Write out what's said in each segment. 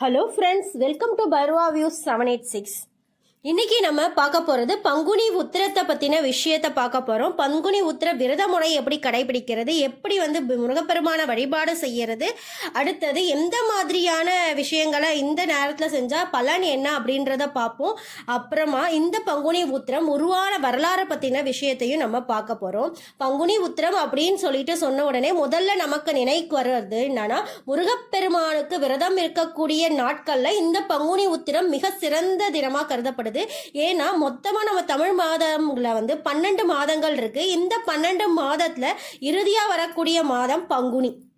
hello friends welcome to Bhairava views seven eight six இன்னைக்கு நம்ம பார்க்க போகிறது பங்குனி உத்திரத்தை பற்றின விஷயத்த பார்க்க போகிறோம் பங்குனி உத்திர விரத முறை எப்படி கடைபிடிக்கிறது எப்படி வந்து முருகப்பெருமான வழிபாடு செய்கிறது அடுத்தது எந்த மாதிரியான விஷயங்களை இந்த நேரத்தில் செஞ்சால் பலன் என்ன அப்படின்றத பார்ப்போம். அப்புறமா இந்த பங்குனி உத்திரம் உருவான வரலாறு பற்றின விஷயத்தையும் நம்ம பார்க்க போகிறோம் பங்குனி உத்திரம் அப்படின்னு சொல்லிட்டு சொன்ன உடனே முதல்ல நமக்கு நினைக்கு வர்றது என்னன்னா முருகப்பெருமானுக்கு விரதம் இருக்கக்கூடிய நாட்களில் இந்த பங்குனி உத்திரம் மிக சிறந்த தினமாக கருதப்படுது. ஏன்னா மொத்தமாக நம்ம தமிழ் மாதம்ல வந்து பன்னெண்டு மாதங்கள் இருக்கு. இந்த பன்னெண்டு மாதத்தில் இறுதியாக வரக்கூடிய மாதம் பங்குனி.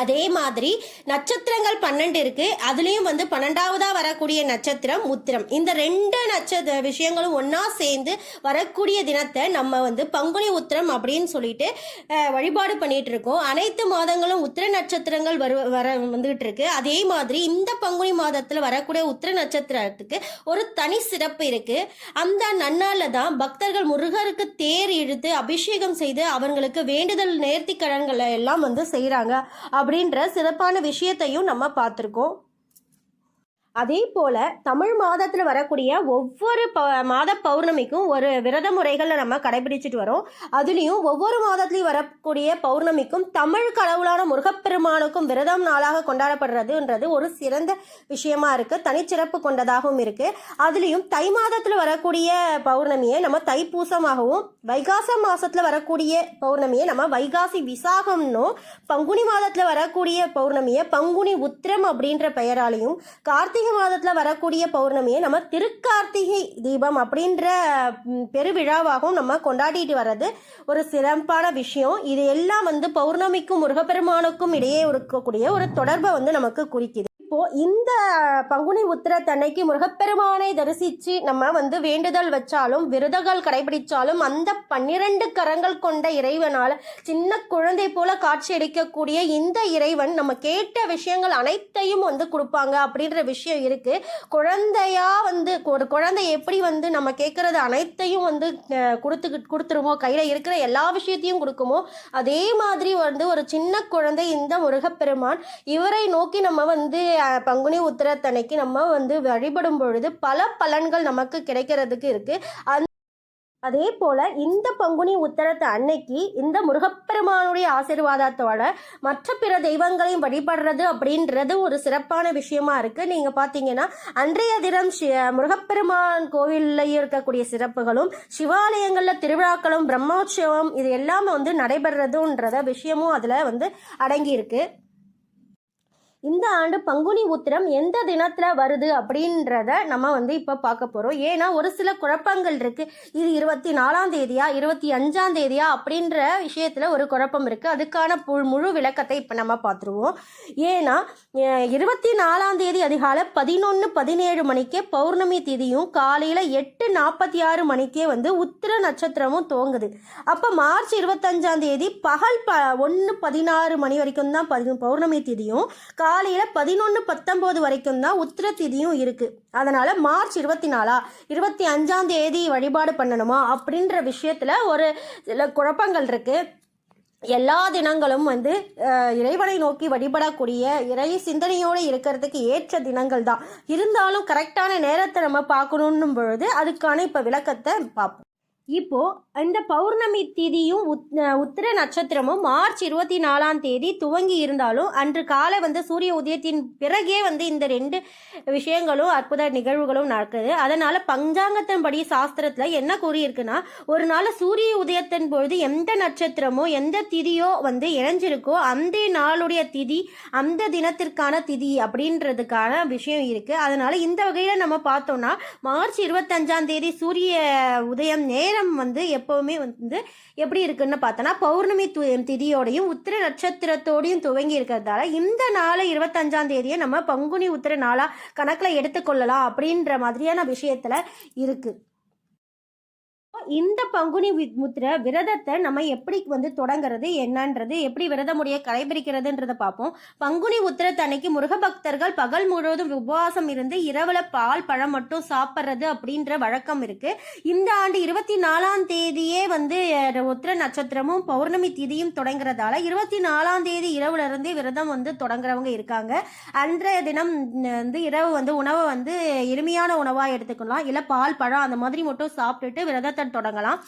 அதே மாதிரி நட்சத்திரங்கள் பன்னெண்டு இருக்கு. அதுலேயும் வந்து பன்னெண்டாவதா வரக்கூடிய நட்சத்திரம் உத்திரம். இந்த ரெண்டு நட்சத்திர விஷயங்களும் ஒன்றா சேர்ந்து வரக்கூடிய தினத்தை நம்ம வந்து பங்குனி உத்திரம் அப்படின்னு சொல்லிட்டு வழிபாடு பண்ணிட்டு இருக்கோம் அனைத்து மாதங்களும் உத்திர நட்சத்திரங்கள் வரு வர வந்துகிட்டு இருக்கு அதே மாதிரி இந்த பங்குனி மாதத்தில் வரக்கூடிய உத்திர நட்சத்திரத்துக்கு ஒரு தனி சிறப்பு இருக்கு. அந்த நன்னால தான் பக்தர்கள் முருகருக்கு தேர் இழுத்து அபிஷேகம் செய்து அவங்களுக்கு வேண்டுதல் நேர்த்தி கடன்களை எல்லாம் வந்து செய்கிறாங்க அப்படின்ற சிறப்பான விஷயத்தையும் நம்ம பார்த்துருக்கோம். அதே போல தமிழ் மாதத்தில் வரக்கூடிய ஒவ்வொரு ப மாத பௌர்ணமிக்கும் ஒரு விரத முறைகளை நம்ம கடைபிடிச்சிட்டு வரோம். அதுலேயும் ஒவ்வொரு மாதத்துலையும் வரக்கூடிய பௌர்ணமிக்கும் தமிழ் கடவுளான முருகப்பெருமானுக்கும் விரதம் நாளாக கொண்டாடப்படுறதுன்றது ஒரு சிறந்த விஷயமா இருக்கு. தனிச்சிறப்பு கொண்டதாகவும் இருக்கு. அதுலேயும் தை மாதத்தில் வரக்கூடிய பௌர்ணமியை நம்ம தைப்பூசமாகவும் வைகாச மாசத்துல வரக்கூடிய பௌர்ணமியை நம்ம வைகாசி விசாகம்னும் பங்குனி மாதத்தில் வரக்கூடிய பௌர்ணமியை பங்குனி உத்திரம் அப்படின்ற பெயராலையும் கார்த்திகை மாதத்துல வரக்கூடிய பௌர்ணமியை நம்ம திருக்கார்த்திகை தீபம் அப்படின்ற பெருவிழாவாகவும் நம்ம கொண்டாடிட்டு வர்றது ஒரு சிறப்பான விஷயம். இது எல்லாம் வந்து பௌர்ணமிக்கும் முருகப்பெருமானுக்கும் இடையே இருக்கக்கூடிய ஒரு தொடர்பை வந்து நமக்கு குறிக்குது. இப்போ இந்த பங்குனி உத்திரத்தன்னைக்கு முருகப்பெருமானை தரிசிச்சு நம்ம வந்து வேண்டுதல் வச்சாலும் விரதங்கள் கடைபிடிச்சாலும் அந்த பன்னிரண்டு கரங்கள் கொண்ட இறைவனால் சின்ன குழந்தை போல காட்சி அளிக்கக்கூடிய இந்த இறைவன் நம்ம கேட்ட விஷயங்கள் அனைத்தையும் வந்து கொடுப்பாங்க அப்படின்ற விஷயம் இருக்கு. குழந்தையா வந்து ஒரு குழந்தை எப்படி வந்து நம்ம கேட்கறது அனைத்தையும் வந்து கொடுத்து கொடுத்துருமோ? கையில இருக்கிற எல்லா விஷயத்தையும் கொடுக்குமோ? அதே மாதிரி வந்து ஒரு சின்ன குழந்தை இந்த முருகப்பெருமான் இவரை நோக்கி நம்ம வந்து பங்குனி உத்திரத்தன்னைக்கு நம்ம வந்து வழிபடும் பொழுது பல பலன்கள் நமக்கு கிடைக்கிறதுக்கு இருக்குது அந் அதே போல் இந்த பங்குனி உத்தரத்து அன்னைக்கு இந்த முருகப்பெருமானுடைய ஆசீர்வாதத்தோட மற்ற பிற தெய்வங்களையும் வழிபடுறது அப்படின்றது ஒரு சிறப்பான விஷயமா இருக்குது நீங்கள் பார்த்தீங்கன்னா அன்றைய தினம் ஷி முருகப்பெருமான் கோவில்லையும் இருக்கக்கூடிய சிறப்புகளும் சிவாலயங்களில் திருவிழாக்களும் பிரம்மோற்சவம் இது எல்லாமே வந்து நடைபெறதுன்றத விஷயமும் அதில் வந்து அடங்கியிருக்கு. இந்த ஆண்டு பங்குனி உத்திரம் எந்த தினத்தில் வருது அப்படின்றத நம்ம வந்து இப்போ பார்க்க போகிறோம் ஏன்னா ஒரு சில குழப்பங்கள் இருக்குது இது இருபத்தி நாலாம் தேதியா இருபத்தி அஞ்சாம் தேதியா அப்படின்ற விஷயத்தில் ஒரு குழப்பம் இருக்குது அதுக்கான பு- முழு விளக்கத்தை இப்போ நம்ம பார்த்துருவோம். ஏன்னா இருபத்தி நாலாம் தேதி அதிகாலை பதினொன்று பதினேழு மணிக்கே பௌர்ணமி திதியும் காலையில் எட்டு நாற்பத்தி ஆறு மணிக்கே வந்து உத்திர நட்சத்திரமும் துவங்குது. அப்போ மார்ச் இருபத்தஞ்சாம் தேதி பகல் ப ஒன்று பதினாறு மணி வரைக்கும் தான் பதி பௌர்ணமி திதியும் காலையில் பதினொன்று பத்தொம்போது வரைக்கும் தான் உத்திர திதியும் இருக்குது அதனால் மார்ச் இருபத்தி நாலா இருபத்தி அஞ்சாம் தேதி வழிபாடு பண்ணணுமா அப்படின்ற விஷயத்தில் ஒரு சில குழப்பங்கள் இருக்குது எல்லா தினங்களும் வந்து இறைவனை நோக்கி வழிபடக்கூடிய இறை சிந்தனையோடு இருக்கிறதுக்கு ஏற்ற தினங்கள் தான். இருந்தாலும் கரெக்டான நேரத்தை நம்ம பார்க்கணுன்னும் பொழுது அதுக்கான இப்போ விளக்கத்தை பார்ப்போம். இப்போது இந்த பௌர்ணமி திதியும் உத்- உத்திர நட்சத்திரமும் மார்ச் இருபத்தி நாலாம் தேதி துவங்கி இருந்தாலும் அன்று காலை வந்து சூரிய உதயத்தின் பிறகே வந்து இந்த ரெண்டு விஷயங்களும் அற்புத நிகழ்வுகளும் நடக்குது. அதனால் பஞ்சாங்கத்தின்படி சாஸ்திரத்தில் என்ன கூறியிருக்குன்னா ஒரு நாள் சூரிய உதயத்தின் பொழுது எந்த நட்சத்திரமோ எந்த திதியோ வந்து இணைஞ்சிருக்கோ அந்த நாளுடைய திதி அந்த தினத்திற்கான திதி அப்படின்றதுக்கான விஷயம் இருக்குது அதனால் இந்த வகையில் நம்ம பார்த்தோம்னா மார்ச் இருபத்தஞ்சாம் தேதி சூரிய உதயம் நேரம் வந்து எப்பவுமே வந்து எப்படி இருக்குன்னு பார்த்தோன்னா பௌர்ணமி து- திதியோடையும் உத்திர நட்சத்திரத்தோடையும் துவங்கி இருக்கிறதால இந்த நாளை இருபத்தஞ்சாம் தேதியை நம்ம பங்குனி உத்திர நாளா கணக்கில் எடுத்துக்கொள்ளலாம் அப்படின்ற மாதிரியான விஷயத்துல இருக்கு. இந்த பங்குனி முத்திர விரதத்தை நம்ம எப்படி வந்து தொடங்குறது என்னன்றது எப்படி விரதமுடைய கடைபிடிக்கிறதுன்றதை பார்ப்போம். பங்குனி உத்திரத்து அன்னைக்கு முருக பக்தர்கள் பகல் முழுவதும் உபவாசம் இருந்து இரவுல பால் பழம் மட்டும் சாப்பிட்றது அப்படின்ற வழக்கம் இருக்கு. இந்த ஆண்டு இருபத்தி நாலாம் தேதியே வந்து உத்திர நட்சத்திரமும் பௌர்ணமி திதியும் தொடங்குறதால இருபத்தி நாலாம் தேதி இரவுல இருந்தே விரதம் வந்து தொடங்குறவங்க இருக்காங்க. அன்றைய தினம் வந்து இரவு வந்து உணவை வந்து எளிமையான உணவாக எடுத்துக்கலாம். இல்லை பால் பழம் அந்த மாதிரி மட்டும் சாப்பிட்டுட்டு விரதத்தை தொடங்கலாம்.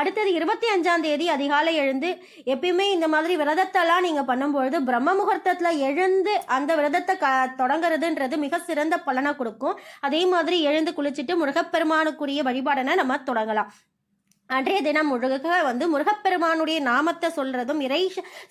அடுத்தது இருபத்தி அஞ்சாம் தேதி அதிகாலை எழுந்து எப்பயுமே இந்த மாதிரி விரதத்தெல்லாம் நீங்கள் பண்ணும்பொழுது பிரம்ம முகூர்த்தத்தில் எழுந்து அந்த விரதத்தை க தொடங்குறதுன்றது மிக சிறந்த பலனை கொடுக்கும். அதே மாதிரி எழுந்து குளிச்சுட்டு முருகப்பெருமானுக்குரிய வழிபாடனை நம்ம தொடங்கலாம். அன்றைய தினம் முழுக்க வந்து முருகப்பெருமானுடைய நாமத்தை சொல்றதும் இறை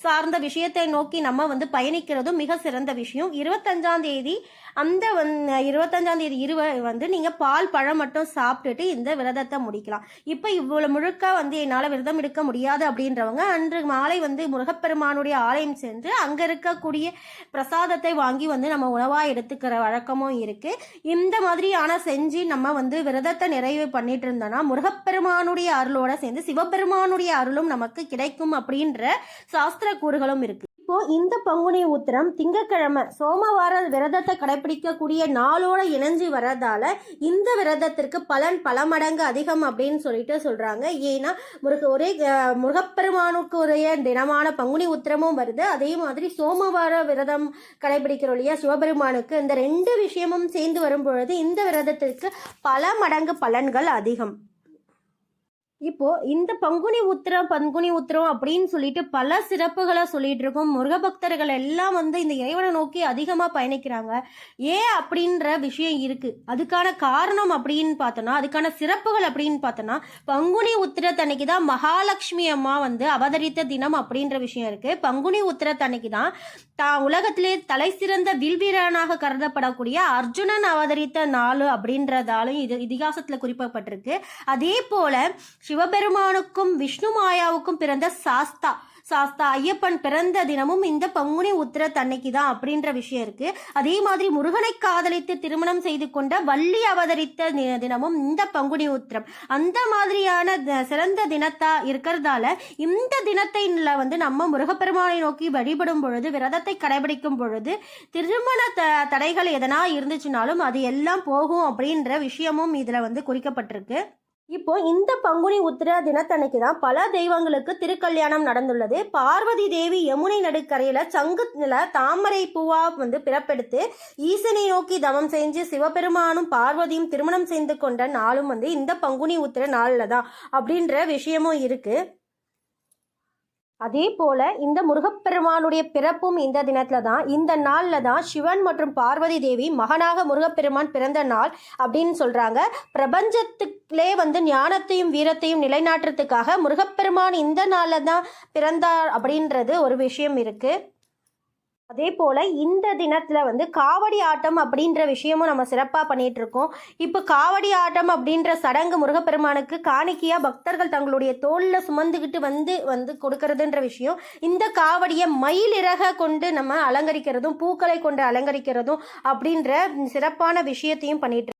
சார்ந்த விஷயத்தை நோக்கி நம்ம வந்து பயணிக்கிறதும் மிக சிறந்த விஷயம். இருபத்தஞ்சாம் தேதி அந்த வந் இருபத்தஞ்சாம் தேதி இருவ வந்து நீங்க பால் பழம் மட்டும் சாப்பிட்டுட்டு இந்த விரதத்தை முடிக்கலாம். இப்போ இவ்வளவு முழுக்க வந்து என்னால் விரதம் எடுக்க முடியாது அப்படின்றவங்க அன்று மாலை வந்து முருகப்பெருமானுடைய ஆலயம் சென்று அங்க இருக்கக்கூடிய பிரசாதத்தை வாங்கி வந்து நம்ம உணவா எடுத்துக்கிற வழக்கமும் இருக்கு. இந்த மாதிரியான செஞ்சு நம்ம வந்து விரதத்தை நிறைவு பண்ணிட்டு இருந்தோம்னா முருகப்பெருமானுடைய அருளோட சேர்ந்து சிவபெருமானுடைய அருளும் நமக்கு கிடைக்கும் அப்படின்ற சாஸ்திர கூறுகளும் இருக்கு. இப்போ இந்த பங்குனி உத்திரம் திங்கக்கிழமை சோமவார விரதத்தை கடைபிடிக்கக்கூடிய நாளோட இணைஞ்சு வரதால இந்த விரதத்திற்கு பலன் பல மடங்கு அதிகம் அப்படின்னு சொல்லிட்டு சொல்றாங்க. ஏன்னா முருக ஒரே முருகப்பெருமானுக்கு உரிய தினமான பங்குனி உத்திரமும் வருது. அதே மாதிரி சோமவார விரதம் கடைபிடிக்கிறோம் இல்லையா சிவபெருமானுக்கு இந்த ரெண்டு விஷயமும் சேர்ந்து வரும் பொழுது இந்த விரதத்திற்கு பல மடங்கு பலன்கள் அதிகம். இப்போ இந்த பங்குனி உத்திரம் பங்குனி உத்திரம் அப்படின்னு சொல்லிட்டு பல சிறப்புகளை சொல்லிட்டு இருக்கோம். முருகபக்தர்கள் எல்லாம் வந்து இந்த இறைவனை நோக்கி அதிகமாக பயணிக்கிறாங்க. ஏன் அப்படின்ற விஷயம் இருக்கு. அதுக்கான காரணம் அப்படின்னு பார்த்தோம்னா அதுக்கான சிறப்புகள் அப்படின்னு பார்த்தோம்னா பங்குனி உத்திரத்தன்னைக்கு தான் மகாலட்சுமி அம்மா வந்து அவதரித்த தினம் அப்படின்ற விஷயம் இருக்கு. பங்குனி உத்திரத்தன்னைக்கு தான் தான் உலகத்திலே தலை சிறந்த வில்வீரனாக கருதப்படக்கூடிய அர்ஜுனன் அவதரித்த நாள் அப்படின்றதாலும் இது இதிகாசத்தில் குறிப்பிடப்பட்டிருக்கு. அதே போல சிவபெருமானுக்கும் விஷ்ணு மாயாவுக்கும் பிறந்த சாஸ்தா. சாஸ்தா ஐயப்பன் பிறந்த தினமும் இந்த பங்குனி உத்திர தன்னைக்கு தான் அப்படின்ற விஷயம் இருக்கு. அதே மாதிரி முருகனை காதலித்து திருமணம் செய்து கொண்ட வள்ளி அவதரித்த தி- தினமும் இந்த பங்குனி உத்திரம். அந்த மாதிரியான சிறந்த தினத்தா இருக்கிறதால இந்த தினத்தை வந்து நம்ம முருகப்பெருமானை நோக்கி வழிபடும் பொழுது விரதத்தை கடைபிடிக்கும் பொழுது திருமண த தடைகள் எதனா இருந்துச்சுனாலும் அது எல்லாம் போகும் அப்படின்ற விஷயமும் இதுல வந்து குறிக்கப்பட்டிருக்கு. இப்போ இந்த பங்குனி உத்திர தினத்தன்னைக்கு தான் பல தெய்வங்களுக்கு திருக்கல்யாணம் நடந்துள்ளது. பார்வதி தேவி யமுனை நடுக்கரையில சங்குல தாமரை பூவா வந்து பிறப்பெடுத்து ஈசனை நோக்கி தவம் செஞ்சு சிவபெருமானும் பார்வதியும் திருமணம் செய்து கொண்ட நாளும் வந்து இந்த பங்குனி உத்திர நாளில் தான் அப்படின்ற விஷயமும் இருக்குது அதே போல இந்த முருகப்பெருமானுடைய பிறப்பும் இந்த தினத்துல தான் இந்த நாள்ல தான் சிவன் மற்றும் பார்வதி தேவி மகனாக முருகப்பெருமான் பிறந்த நாள் அப்படின்னு சொல்றாங்க. பிரபஞ்சத்துக்குள்ளே வந்து ஞானத்தையும் வீரத்தையும் நிலைநாட்டுறதுக்காக முருகப்பெருமான் இந்த நாளில் தான் பிறந்தார் அப்படின்றது ஒரு விஷயம் இருக்குது அதே போல் இந்த தினத்தில் வந்து காவடி ஆட்டம் அப்படின்ற விஷயமும் நம்ம சிறப்பாக பண்ணிகிட்டு இருக்கோம் இப்போ காவடி ஆட்டம் அப்படின்ற சடங்கு முருகப்பெருமானுக்கு காணிக்கையாக பக்தர்கள் தங்களுடைய தோளில் சுமந்துக்கிட்டு வந்து வந்து கொடுக்கறதுன்ற விஷயம் இந்த காவடியை மயில் இறக கொண்டு நம்ம அலங்கரிக்கிறதும் பூக்களை கொண்டு அலங்கரிக்கிறதும் அப்படின்ற சிறப்பான விஷயத்தையும் பண்ணிட்டு